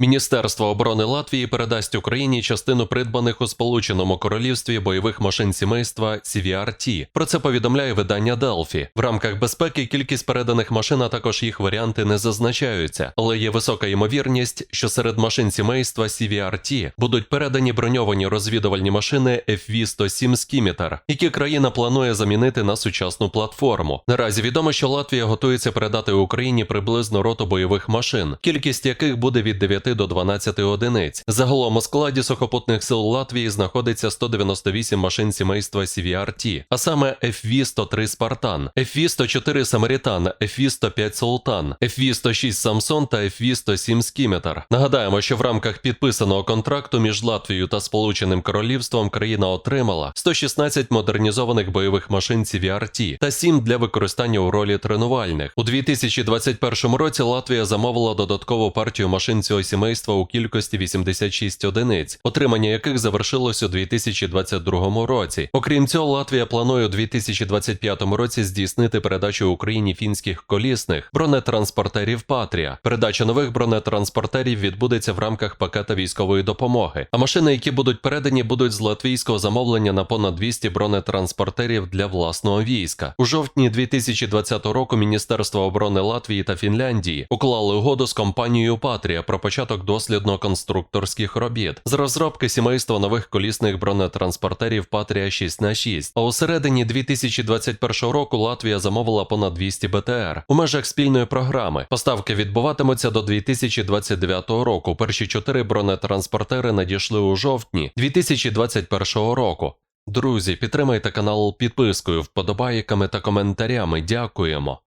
Міністерство оборони Латвії передасть Україні частину придбаних у Сполученому Королівстві бойових машин сімейства CVRT. Про це повідомляє видання Delphi. В рамках безпеки кількість переданих машин, а також їх варіанти не зазначаються, але є висока ймовірність, що серед машин сімейства CVRT будуть передані броньовані розвідувальні машини FV-107 Skimitar, які країна планує замінити на сучасну платформу. Наразі відомо, що Латвія готується передати Україні приблизно роту бойових машин, кількість яких буде від 9 до 12 одиниць. Загалом у складі сухопутних сил Латвії знаходиться 198 машин сімейства CVRT, а саме FV-103 Спартан, FV-104 Самарітан, FV-105 Султан, FV-106 Самсон та FV-107 Скіметр. Нагадаємо, що в рамках підписаного контракту між Латвією та Сполученим Королівством країна отримала 116 модернізованих бойових машин CVRT та 7 для використання у ролі тренувальних. У 2021 році Латвія замовила додаткову партію машин цього сімейства у кількості 86 одиниць, отримання яких завершилось у 2022 році. Окрім цього, Латвія планує у 2025 році здійснити передачу Україні фінських колісних бронетранспортерів Патрія. Передача нових бронетранспортерів відбудеться в рамках пакета військової допомоги. А машини, які будуть передані, будуть з латвійського замовлення на понад 200 бронетранспортерів для власного війська. У жовтні 2020 року Міністерство оборони Латвії та Фінляндії уклали угоду з компанією Патрія про початок дослідно-конструкторських робіт з розробки сімейства нових колісних бронетранспортерів Патрія 6 на 6 А у середині 2021 року Латвія замовила понад 200 БТР у межах спільної програми. Поставки відбуватимуться до 2029 року. Перші чотири бронетранспортери надійшли у жовтні 2021 року. Друзі, підтримайте канал підпискою, вподобайками та коментарями. Дякуємо.